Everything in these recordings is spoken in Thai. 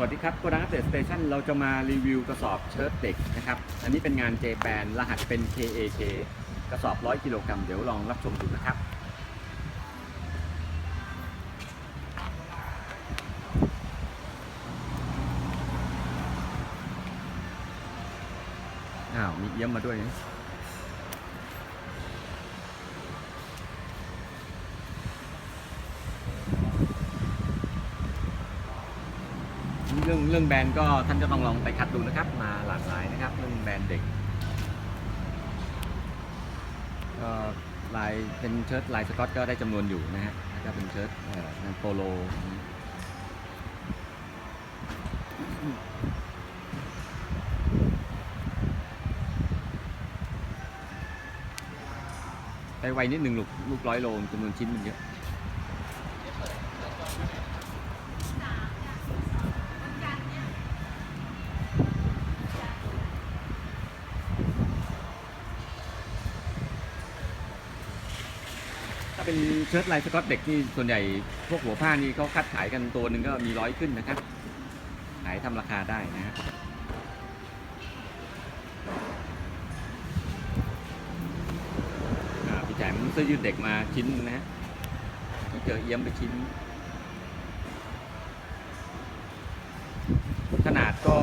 วัสดีครับโกดังอัปเดตสเตชันเราจะมารีวิวกระสอบเชิ้ตเด็กนะครับ อันนี้เป็นงานเจแปนรหัสเป็น KAK กระสอบ 100 กิโลกรัมเดี๋ยวลองรับชมดูนะครับอ้าวมีเอี้ยมมาด้วยนะ รื่องเรื่องแบรนด์ก็ท่านจะต้องลองไปคัดดูนะครับ มาหลากหลายนะครับ เรื่องแบรนด์เด็กก็ลายเป็นเชิ้ตลายสกอตก็ได้จำนวนอยู่นะฮะก็เป็นเชิ้ตเอ่นโปโลไปไวนิดหนึ่งลูกลูกร้อยโลจำนวนชิ้นมันเยอะ ถ้าเป็นเชิ้ตลายสกอตเด็กนี่ส่วนใหญ่พวกหัวผ้านี่เขาคัดขายกันตัวหนึ่งก็มีร้อยขึ้นนะครับ ขายทำราคาได้นะครับอ่าพี่แจมเสื้อยืดเด็กมาชิ้นนะฮะเจอเอี้ยมไปชิ้น ขนาดก็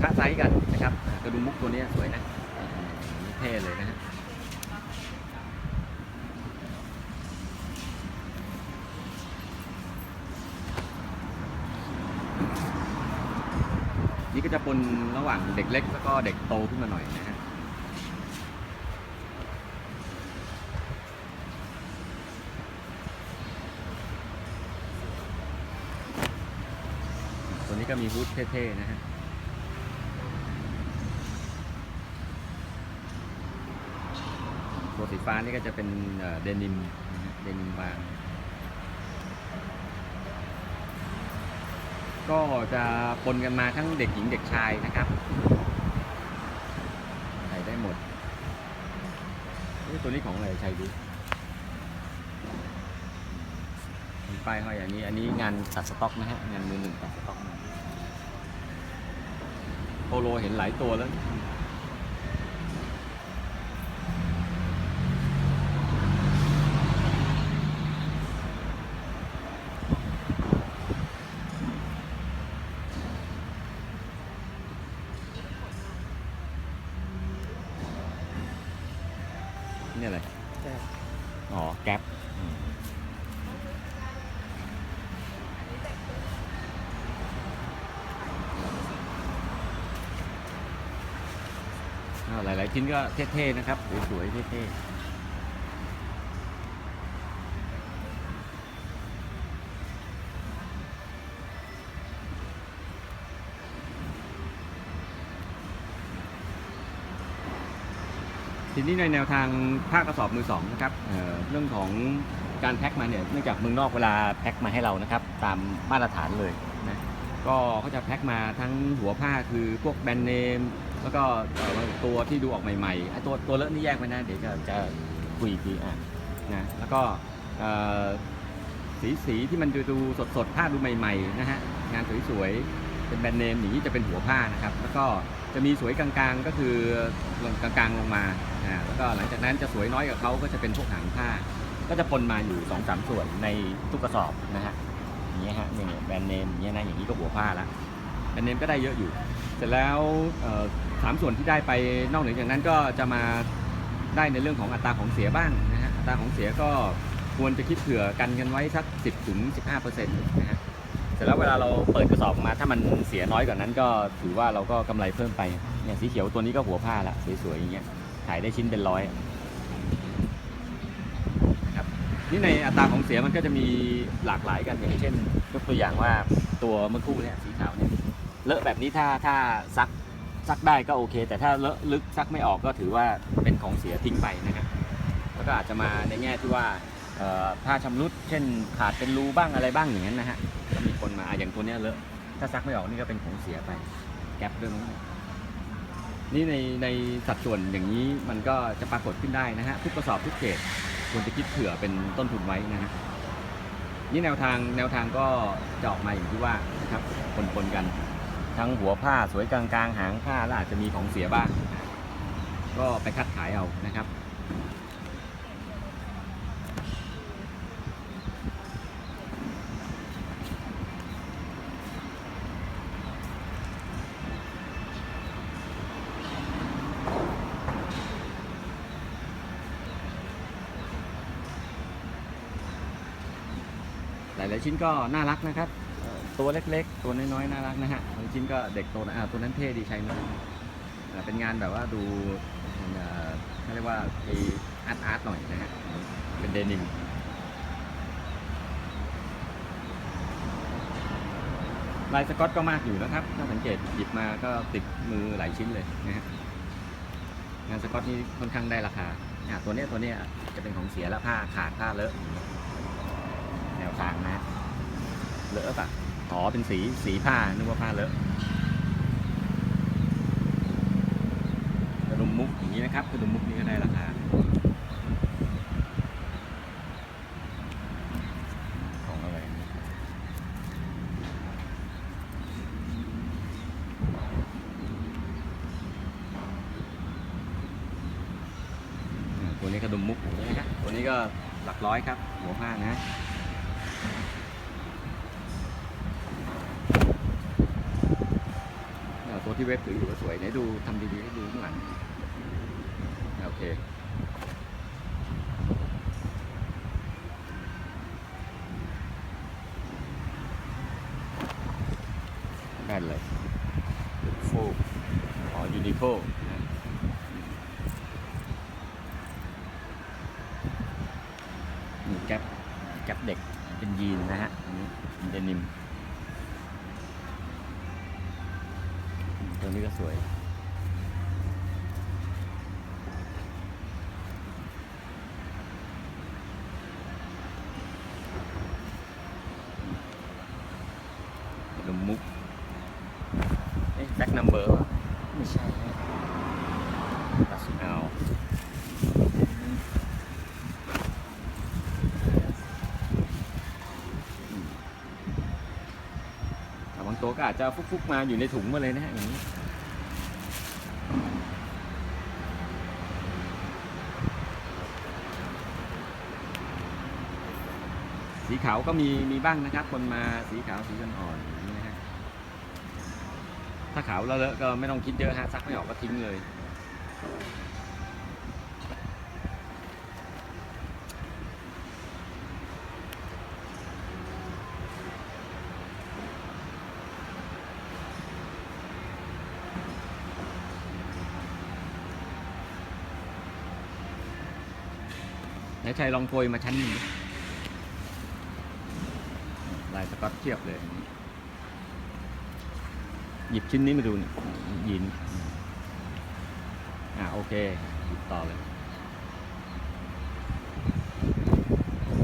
ค้าไซส์กันนะครับกระดุมมุกตัวนี้สวยนะเท่เลยนะฮะ ก็จะปนระหว่างเด็กเล็กแล้วก็เด็กโตขึ้นมาหน่อยนะฮะตัวนี้ก็มีฮูดเท่ๆนะฮะตัวสีฟ้านี่ก็จะเป็นเดนิมนเดนิมบาง ก็จะปนกันมาทั้งเด็กหญิงเด็กชายนะครับใส่ได้หมดตัวนี้ของอะไรชัยดูมีป้ายห้อยอันนี้ อันนี้งานตัดสต็อกนะฮะ งานมือหนึ่งตัดสต็อกโปโลเห็นหลายตัวแล้ว นี่อะไรอ๋อ แก๊ปอืมอ้าวหลาย ๆ ชิ้นก็เท่ ๆ นะครับ สวย ๆ เท่ ๆ ทีนี้ในแนวทางภาคกระสอบมือสองนะครับเเรื่องของการแพ็คมาเนี่ยเนื่องจากเมืองนอกเวลาแพ็คมาให้เรานะครับ ตามมาตรฐานเลยนะก็เขาจะแพ็คมาทั้งหัวผ้าคือพวกแบรนด์เนมแล้วก็ตัวที่ดูออกใหม่ๆไอตัวตัวเลอะนี่แยกไว้นะเดี๋ยวจะจะคุยอีกทีอะนะแล้วก็สีสีที่มันดูดูสดสดๆผ้าดูใหม่ๆนะฮะงานสวยๆ เป็นแบรนด์เนมอย่างนี้จะเป็นหัวผ้านะครับ แล้วก็จะมีสวยกลางๆก็คือลงกลางๆลงมาอ่าแล้วก็หลังจากนั้นจะสวยน้อยกว่าเขาก็จะเป็นพวกหางผ้า ก็จะปนมาอยู่สองสามส่วนในทุกกระสอบนะฮะอย่างเงี้ยฮะนี่แบรนด์เนมอย่างเงี้ยนะอย่างนี้ก็หัวผ้าละแบรนด์เนมก็ได้เยอะอยู่ เสร็จแล้วสามส่วนที่ได้ไปนอกเหนือจากนั้นก็จะมาได้ในเรื่องของอัตราของเสียบ้างนะฮะอัตราของเสียก็ควรจะคิดเผื่อกันกันไว้สัก 10ถึง15เปอร์เซ็นต์นะฮะ สร็จแล้วเวลาเราเปิดกระสอบมาถ้ามันเสียน้อยกว่านั้นก็ถือว่าเราก็กำไรเพิ่มไปเนี่ยสีเขียวตัวนี้ก็หัวผ้าละสวยๆอย่างเงี้ยขายได้ชิ้นเป็นร้อยนะครับนี่ในอัตราของเสียมันก็จะมีหลากหลายกันอย่างเช่นยกตัวอย่างว่าตัวเมื่อคู่เนี่ยสีขาวเนี่ยเลอะแบบนี้ถ้าถ้าซักซักได้ก็โอเค แต่ถ้าเลอะลึกซักไม่ออกก็ถือว่าเป็นของเสียทิ้งไปนะครับแล้วก็อาจจะมาในแง่ที่ว่าผ้าชำรุดเช่นขาดเป็นรูบ้างอะไรบ้างอย่างนั้นนะฮะก็มี นมาอะอย่างตัวเนี้ยเลอะถ้าซักไม่ออกนี่ก็เป็นของเสียไป แก๊ปด้วยมั้งนี่ในในสัดส่วนอย่างนี้มันก็จะปรากฏขึ้นได้นะฮะทุกกระสอบทุกเกรดควรจะคิดเผื่อเป็นต้นทุนไว้นะฮะนี่แนวทางแนวทางก็จะออกมาอย่างที่ว่านะครับปนปนๆกัน ทั้งหัวผ้าสวยกลางๆ หางผ้าแล้วอาจจะมีของเสียบ้าง ก็ไปคัดขายเอานะครับ หลายๆชิ้นก็น่ารักนะครับตัวเล็กๆ ตัวน้อยๆน่ารักนะฮะบางชิ้นก็เด็กโตนะตัวนั้นเท่ดีใช้มาเป็นงานแบบว่าดูเขาเรียกว่าไออาร์ตอาร์ตหน่อยนะฮะเป็นเดนิมลายสกอตก็มากอยู่นะครับ ถ้าสังเกตหยิบมาก็ติดมือหลายชิ้นเลยนะฮะงานสกอตนี่ค่อนข้างได้ราคาตัวนี้ตัวนี้จะเป็นของเสียแล้วผ้าขาดผ้าเลอะ แนวทางนะ เลอะปะอ๋อเป็นสีสีผ้า นึกว่าผ้าเลอะกระดุมมุกอย่างนี้นะครับกระดุมมุกนี้ก็ได้ราคาของอะไรนี่ตัวนี้กระดุมมุกอย่างนี้นะครับตัวนี้ก็หลักร้อยครับ หัวผ้านะ อ่าตัวที่ เว็บถืออยู่ก็สวยไหนดูทำดีๆให้ดูข้างหลังโอเคได้เลยโฟอ๋อยูนิโคนี่แก๊ปแก๊ปเด็กเป็นยีนนะฮะอันนี้เดนิม ตัวนี้ก็สวย ลมมุก เอ๊ะแบ็กนัมเบอร์ไม่ใช่นะตัดสุดเอาอืมแตัวก็อาจจะฟุกๆมาอยู่ในถุงมาเลยนะฮะอย่างนี้สีขาวก็มีมีบ้างนะครับ คนมาสีขาวสีอ่อนๆอย่างนี้นะฮะถ้าขาวแล้วเลอะก็ไม่ต้องคิดเยอะฮะซักไม่ออกก็ทิ้งเลย ชัยลองโกยมาชั้นหนึ่งดิลายสก๊อตเทียบเลย หยิบชิ้นนี้มาดูนี่ยินอ่าโอเค หยิบต่อเลย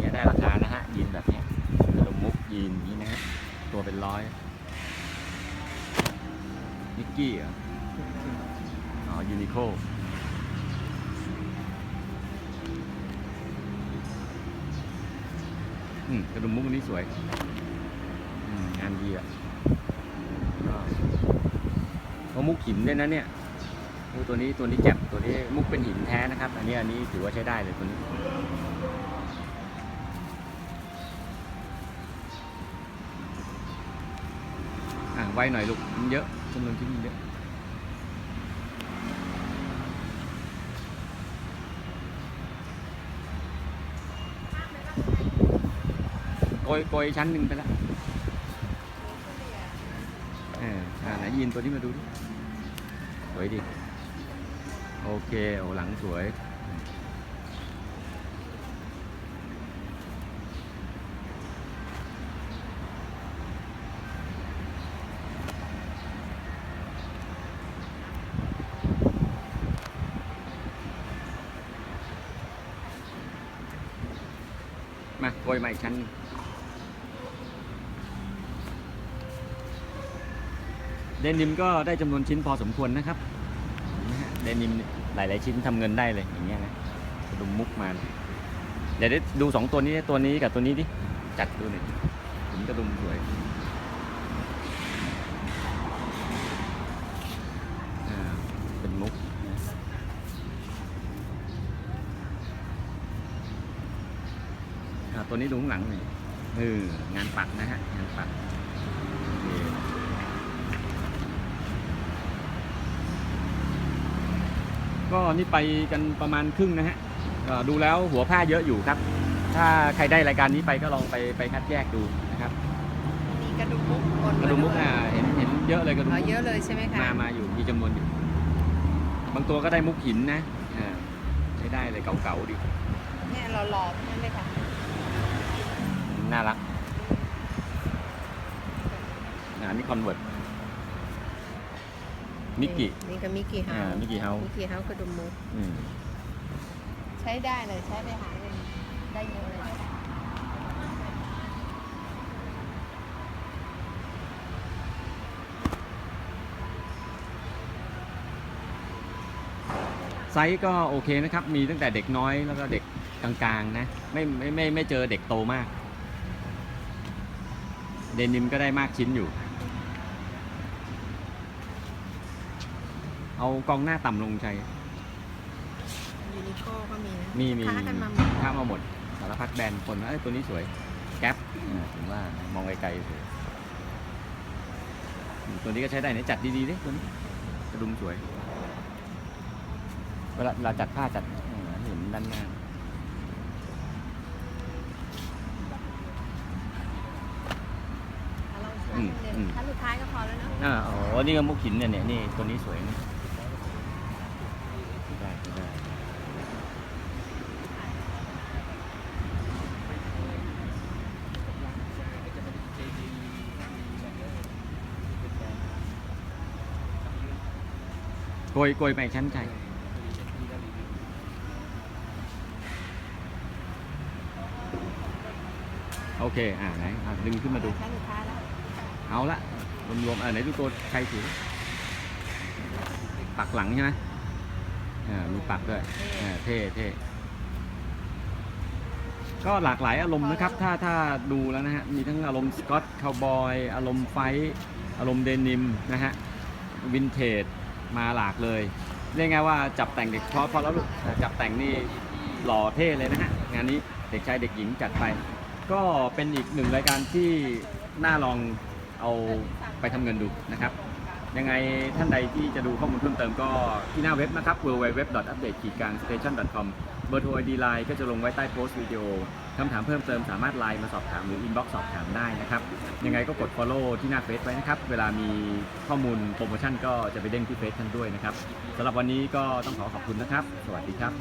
เงี้ยได้ราคานะฮะยีนแบบเนี้ยกระมุกยีนนี้นะฮะตัวเป็นร้อยนิกกี้เหรออ๋อยูนิโค อืมกระดุมมุกอันนี้สวยอืมงานดีอะเพราะมุกหินด้วยนะเนี่ยโอ้ตัวนี้ตัวนี้แจ่มตัวนี้มุกเป็นหินแท้นะครับ อันนี้อันนี้ถือว่าใช้ได้เลยตัวนี้อะไวหน่อยลูกมันเยอะจำนวนชิ้นมันเยอะ โกยโกยชั้นหนึ่งไปแล้วเอออ่าไหนยินตัวนี้มาดูดิ สวยดิ โอเค โอ้หลังสวย มาโกยมาอีกชั้นนึง ดนิมก็ได้จำนวนชิ้นพอสมควรนะครับเดนิมหลาย ๆ ชิ้นทำเงินได้เลยอย่างเงี้ยนะดูมุกมาเดี๋ยวได้ดูสองตัวนี้ตัวนี้กับตัวนี้ดิจัดดูหน่อยผมกระดุมสวยเป็นมุกตัวนี้ดูข้างหลังหน่อยเอองานปักนะฮะงานปัก ก็นี่ไปกันประมาณครึ่งนะฮะเอ่อดูแล้วหัวผ้าเยอะอยู่ครับ ถ้าใครได้รายการนี้ไปก็ลองไปไปคัดแยกดูนะครับมีกระดุมมุกคนกระดุมมุกอะเห็นเห็นเยอะเลยกระดุมอ๋อมุกเยอะเลยใช่ไหมคะมามาอยู่มีจำนวนอยู่บางตัวก็ได้มุกหินนะอ่าใช้ได้เลยเก่าๆดิเนี่ยเราหล่อๆทั้งนั้นเลยค่ะน่ารักอ่านี่คอนเวิร์ต มิกกี้นี่ก็มิกกี้เฮาอ่าส์มิกกี้เฮาส์มิกกี้เฮาส์กระดุมมุกอืมใช้ได้เลยใช้ไปหาเงินได้เยอะเลย ไซส์ก็โอเคนะครับ มีตั้งแต่เด็กน้อยแล้วก็เด็กกลางๆนะ ไม่ไม่ไม่ไม่เจอเด็กโตมาก เดนิมก็ได้มากชิ้นอยู่ เอากองหน้าต่ำลงใจ ยูนิโก้ก็มีนะมีมีค้ากันมาหมดข้ามมาหมด สารพัดแบรนด์คนว่าเอ้ยตัวนี้สวย แก๊ปอ่าถึงว่ามองไกลๆสวยอืมตัวนี้ก็ใช้ได้เนี่ยจัดดีๆดิตัวนี้กระดุมสวย เวลาเราจัดผ้าจัดเออเห็นด้านหน้าเอาเราใช้อืมเงินอืมขั้นสุดท้ายก็พอแล้วเนาะอ่าโอ้โหนี่ก็มุกหินเนี่ยเนี่ยนี่ตัวนี้สวยนะได้ได้ โกยโกยไปชั้นใจโอเค อ่าไหนอะดึงขึ้นมาดูขั้นสุดท้ายแล้วเอาละรวมๆเออไหนดูตัวใครถือปักหลังใช่ไหมอ่ามีปักด้วยอ่าเท่เท่ก็หลากหลายอารมณ์นะครับ ถ้าถ้าดูแล้วนะฮะ มีทั้งอารมณ์สกอตคาวบอย อารมณ์ไฟท์อารมณ์เดนิมนะฮะ วินเทจ มาหลากเลย เรียกไงว่าจับแต่งเด็กพอพอแล้วลูกอ่าจับแต่งนี่หล่อเท่เลยนะฮะงานนี้เด็กชายเด็กหญิงจัดไป ก็เป็นอีกหนึ่งรายการที่น่าลองเอาไปทำเงินดูนะครับ ยังไงท่านใดที่จะดูข้อมูลเพิ่มเติมก็ที่หน้าเว็บนะครับ www.update-station.com เบอร์โทร ID Line ก็จะลงไว้ใต้โพสต์วิดีโอ คำถามเพิ่มเติมสามารถไลน์มาสอบถามหรืออินบ็อกซ์สอบถามได้นะครับ ยังไงก็กด follow ที่หน้าเฟซไว้นะครับ เวลามีข้อมูลโปรโมชั่นก็จะไปเด้งที่เฟซท่านด้วยนะครับสำหรับวันนี้ก็ต้องขอขอบคุณนะครับ สวัสดีครับ